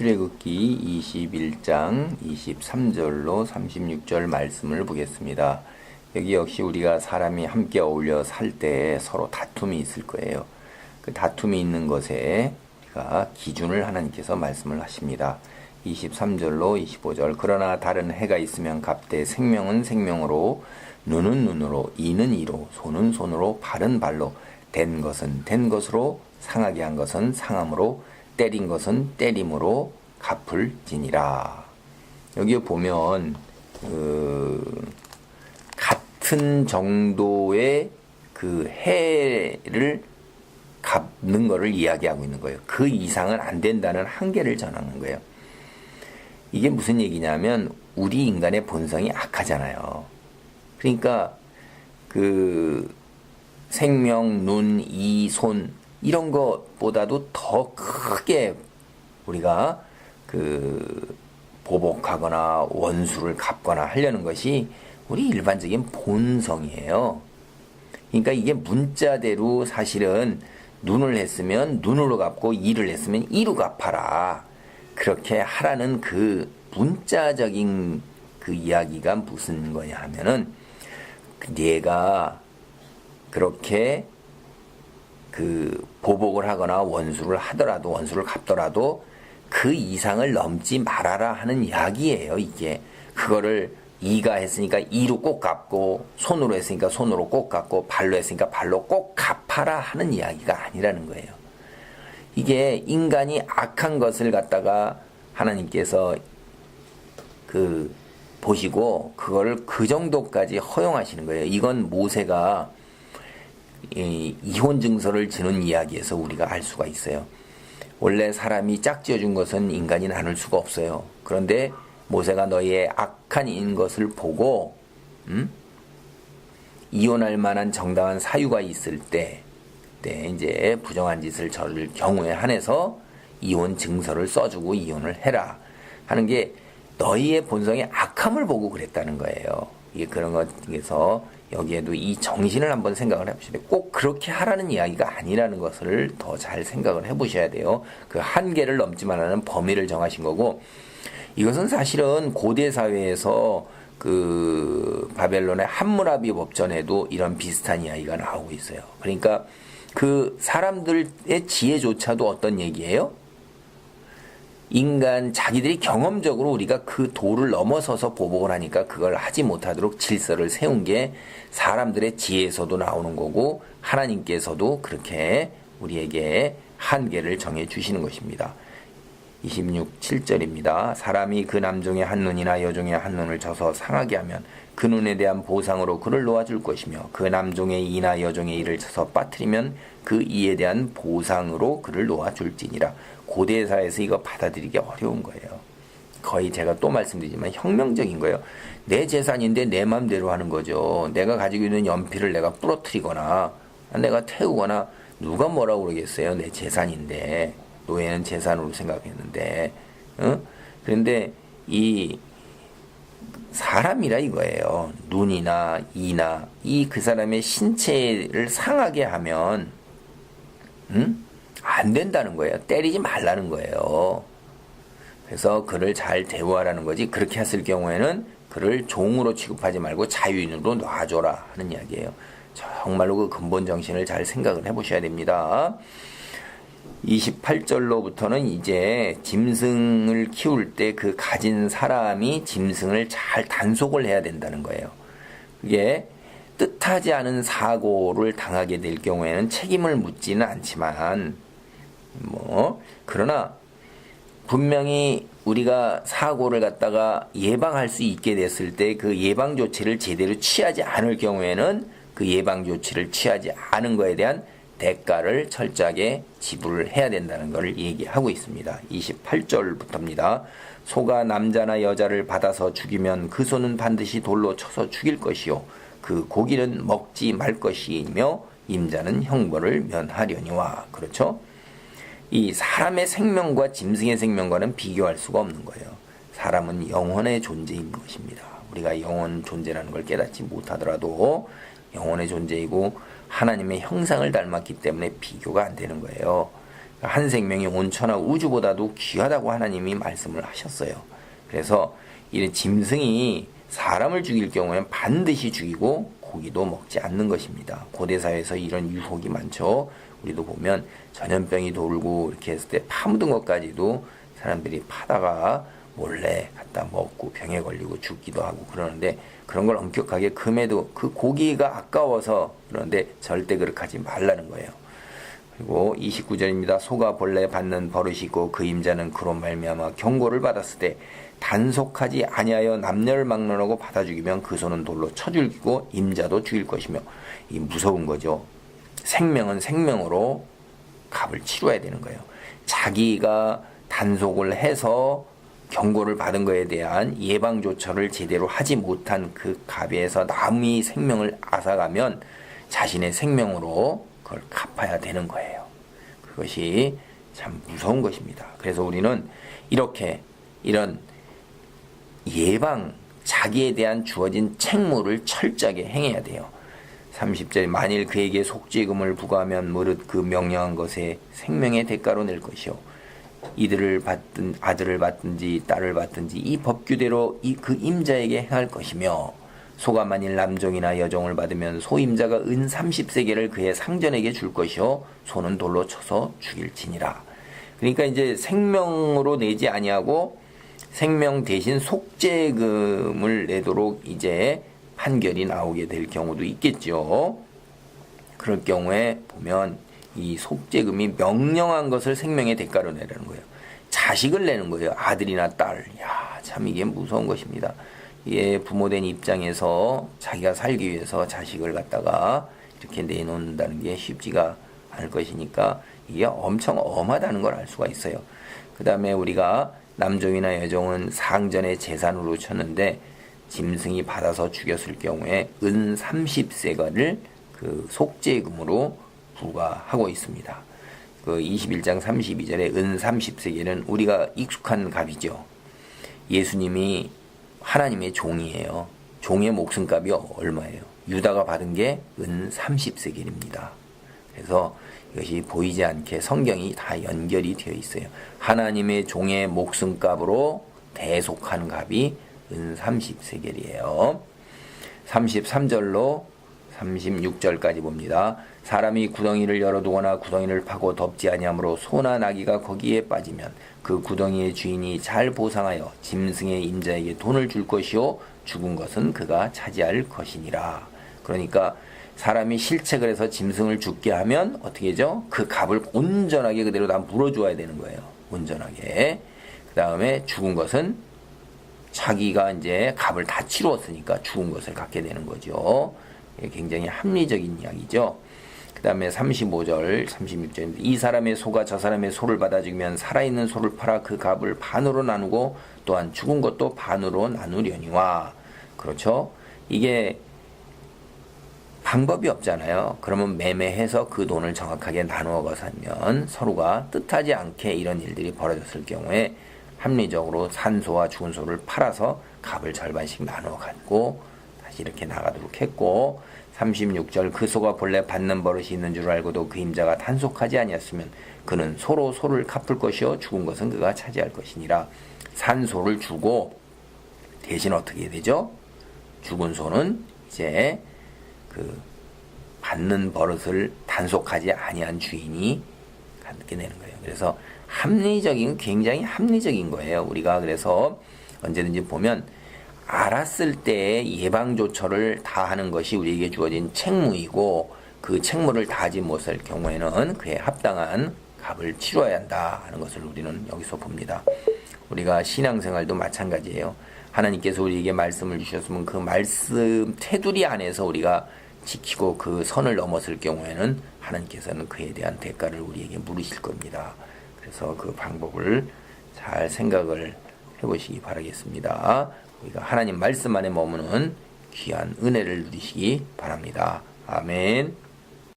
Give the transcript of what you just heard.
출애굽기 21장 23절로 36절 말씀을 보겠습니다. 여기 역시 우리가 사람이 함께 어울려 살 때 서로 다툼이 있을 거예요. 그 다툼이 있는 것에 우리가 기준을 하나님께서 말씀을 하십니다. 23절로 25절 그러나 다른 해가 있으면 갑대 생명은 생명으로 눈은 눈으로 이는 이로 손은 손으로 발은 발로 된 것은 된 것으로 상하게 한 것은 상함으로 때린 것은 때림으로 갚을 지니라. 여기 보면 그 같은 정도의 그 해를 갚는 것을 이야기하고 있는 거예요. 그 이상은 안 된다는 한계를 전하는 거예요. 이게 무슨 얘기냐면 우리 인간의 본성이 악하잖아요. 그러니까 그 생명, 눈, 이, 손 이런 것보다도 더 크게 우리가 그 보복하거나 원수를 갚거나 하려는 것이 우리 일반적인 본성이에요. 그러니까 이게 문자대로 사실은 눈을 했으면 눈으로 갚고 이를 했으면 이로 갚아라. 그렇게 하라는 그 문자적인 그 이야기가 무슨 거냐 하면은 내가 그렇게 그 보복을 하거나 원수를 하더라도 원수를 갚더라도 그 이상을 넘지 말아라 하는 이야기예요. 이게 그거를 이가 했으니까 이로 꼭 갚고 손으로 했으니까 손으로 꼭 갚고 발로 했으니까 발로 꼭 갚아라 하는 이야기가 아니라는 거예요. 이게 인간이 악한 것을 갖다가 하나님께서 그 보시고 그거를 그 정도까지 허용하시는 거예요. 이건 모세가 이 이혼 증서를 지는 이야기에서 우리가 알 수가 있어요. 원래 사람이 짝지어 준 것은 인간이 나눌 수가 없어요. 그런데 모세가 너희의 악한 인 것을 보고 음? 이혼할 만한 정당한 사유가 있을 때, 때 이제 부정한 짓을 저를 경우에 한해서 이혼 증서를 써주고 이혼을 해라 하는 게 너희의 본성의 악함을 보고 그랬다는 거예요. 이게 그런 것에서 여기에도 이 정신을 한번 생각을 해보셔야 돼요. 꼭 그렇게 하라는 이야기가 아니라는 것을 더 잘 생각을 해보셔야 돼요. 그 한계를 넘지 말라는 범위를 정하신 거고 이것은 사실은 고대 사회에서 그 바벨론의 함무라비 법전에도 이런 비슷한 이야기가 나오고 있어요. 그러니까 그 사람들의 지혜조차도 어떤 얘기예요? 인간 자기들이 경험적으로 우리가 그 도를 넘어서서 보복을 하니까 그걸 하지 못하도록 질서를 세운 게 사람들의 지혜에서도 나오는 거고 하나님께서도 그렇게 우리에게 한계를 정해 주시는 것입니다. 26, 7절입니다. 사람이 그 남종의 한 눈이나 여종의 한 눈을 쳐서 상하게 하면 그 눈에 대한 보상으로 그를 놓아줄 것이며 그 남종의 이나 여종의 이를 쳐서 빠뜨리면 그 이에 대한 보상으로 그를 놓아줄지니라. 고대사에서 이거 받아들이기 어려운 거예요. 거의 제가 또 말씀드리지만 혁명적인 거예요. 내 재산인데 내 맘대로 하는 거죠. 내가 가지고 있는 연필을 내가 부러뜨리거나 내가 태우거나 누가 뭐라고 그러겠어요. 내 재산인데 노예는 재산으로 생각했는데 어? 그런데 이 사람이라 이거예요. 눈이나 이나 이 그 사람의 신체를 상하게 하면 음? 안 된다는 거예요. 때리지 말라는 거예요. 그래서 그를 잘 대우하라는 거지. 그렇게 했을 경우에는 그를 종으로 취급하지 말고 자유인으로 놔줘라 하는 이야기예요. 정말로 그 근본 정신을 잘 생각을 해보셔야 됩니다. 28절로부터는 이제 짐승을 키울 때 그 가진 사람이 짐승을 잘 단속을 해야 된다는 거예요. 그게 뜻하지 않은 사고를 당하게 될 경우에는 책임을 묻지는 않지만 뭐 그러나 분명히 우리가 사고를 갖다가 예방할 수 있게 됐을 때 그 예방 조치를 제대로 취하지 않을 경우에는 그 예방 조치를 취하지 않은 거에 대한 대가를 철저하게 지불을 해야 된다는 것을 얘기하고 있습니다. 28절부터입니다. 소가 남자나 여자를 받아서 죽이면 그 소는 반드시 돌로 쳐서 죽일 것이요. 그 고기는 먹지 말 것이며 임자는 형벌을 면하려니와. 그렇죠? 이 사람의 생명과 짐승의 생명과는 비교할 수가 없는 거예요. 사람은 영혼의 존재인 것입니다. 우리가 영혼 존재라는 걸 깨닫지 못하더라도 영혼의 존재이고 하나님의 형상을 닮았기 때문에 비교가 안 되는 거예요. 한 생명이 온천하 우주보다도 귀하다고 하나님이 말씀을 하셨어요. 그래서 이 짐승이 사람을 죽일 경우에는 반드시 죽이고 고기도 먹지 않는 것입니다. 고대 사회에서 이런 유혹이 많죠. 우리도 보면 전염병이 돌고 이렇게 했을 때 파묻은 것까지도 사람들이 파다가 몰래 갖다 먹고 병에 걸리고 죽기도 하고 그러는데 그런 걸 엄격하게 금에도 그 고기가 아까워서 그런데 절대 그렇게 하지 말라는 거예요. 그리고 29절입니다. 소가 본래 받는 버릇이 있고 그 임자는 그로 말미암아 경고를 받았을 때 단속하지 아니하여 남녀를 막론하고 받아 죽이면 그 소는 돌로 쳐 죽이고 임자도 죽일 것이며 이 무서운 거죠. 생명은 생명으로 값을 치러야 되는 거예요. 자기가 단속을 해서 경고를 받은 것에 대한 예방 조처를 제대로 하지 못한 그 갑에서 남이 생명을 앗아가면 자신의 생명으로 그걸 갚아야 되는 거예요. 그것이 참 무서운 것입니다. 그래서 우리는 이렇게 이런 예방 자기에 대한 주어진 책무를 철저하게 행해야 돼요. 30절 만일 그에게 속죄금을 부과하면 무릇 그 명령한 것에 생명의 대가로 낼 것이요 이들을 받든 아들을 받든지 딸을 받든지 이 법규대로 이 그 임자에게 행할 것이며 소가 만일 남종이나 여종을 받으면 소임자가 은 30세계를 그의 상전에게 줄 것이요 소는 돌로 쳐서 죽일지니라. 그러니까 이제 생명으로 내지 아니하고 생명 대신 속죄금을 내도록 이제 판결이 나오게 될 경우도 있겠죠. 그럴 경우에 보면 이 속죄금이 명령한 것을 생명의 대가로 내라는 거예요. 자식을 내는 거예요. 아들이나 딸. 야, 참 이게 무서운 것입니다. 예, 부모된 입장에서 자기가 살기 위해서 자식을 갖다가 이렇게 내놓는다는 게 쉽지가 않을 것이니까 이게 엄청 엄하다는 걸 알 수가 있어요. 그 다음에 우리가 남종이나 여종은 상전의 재산으로 쳤는데 짐승이 받아서 죽였을 경우에 은 30세가를 그 속죄금으로 부과하고 있습니다. 그 21장 32절에 은 30세계는 우리가 익숙한 값이죠. 예수님이 하나님의 종이에요. 종의 목숨값이 얼마예요? 유다가 받은 게 은 30세겔입니다. 그래서 이것이 보이지 않게 성경이 다 연결이 되어 있어요. 하나님의 종의 목숨값으로 대속한 값이 은 30세겔이에요. 33절로 36절까지 봅니다. 사람이 구덩이를 열어두거나 구덩이를 파고 덮지 아니하므로 소나 나귀가 거기에 빠지면 그 구덩이의 주인이 잘 보상하여 짐승의 임자에게 돈을 줄 것이요 죽은 것은 그가 차지할 것이니라. 그러니까 사람이 실책을 해서 짐승을 죽게 하면 어떻게 하죠? 그 값을 온전하게 그대로 다 물어줘야 되는 거예요. 온전하게. 그 다음에 죽은 것은 자기가 이제 값을 다 치루었으니까 죽은 것을 갖게 되는 거죠. 굉장히 합리적인 이야기죠. 그 다음에 35절, 36절입니다. 이 사람의 소가 저 사람의 소를 받아 죽이면 살아있는 소를 팔아 그 값을 반으로 나누고 또한 죽은 것도 반으로 나누려니와. 그렇죠? 이게 방법이 없잖아요. 그러면 매매해서 그 돈을 정확하게 나누어 가면 서로가 뜻하지 않게 이런 일들이 벌어졌을 경우에 합리적으로 산소와 죽은 소를 팔아서 값을 절반씩 나누어 갖고 이렇게 나가도록 했고 36절 그 소가 본래 받는 버릇이 있는 줄 알고도 그 임자가 단속하지 아니었으면 그는 소로 소를 갚을 것이요 죽은 것은 그가 차지할 것이니라 산 소를 주고 대신 어떻게 되죠? 죽은 소는 이제 그 받는 버릇을 단속하지 아니한 주인이 갖게 되는 거예요. 그래서 합리적인 굉장히 합리적인 거예요. 우리가 그래서 언제든지 보면 알았을 때 예방 조처를 다 하는 것이 우리에게 주어진 책무이고 그 책무를 다하지 못할 경우에는 그에 합당한 값을 치러야 한다 하는 것을 우리는 여기서 봅니다. 우리가 신앙생활도 마찬가지예요. 하나님께서 우리에게 말씀을 주셨으면 그 말씀 테두리 안에서 우리가 지키고 그 선을 넘었을 경우에는 하나님께서는 그에 대한 대가를 우리에게 물으실 겁니다. 그래서 그 방법을 잘 생각을 해보시기 바라겠습니다. 우리가 하나님 말씀 안에 머무는 귀한 은혜를 누리시기 바랍니다. 아멘.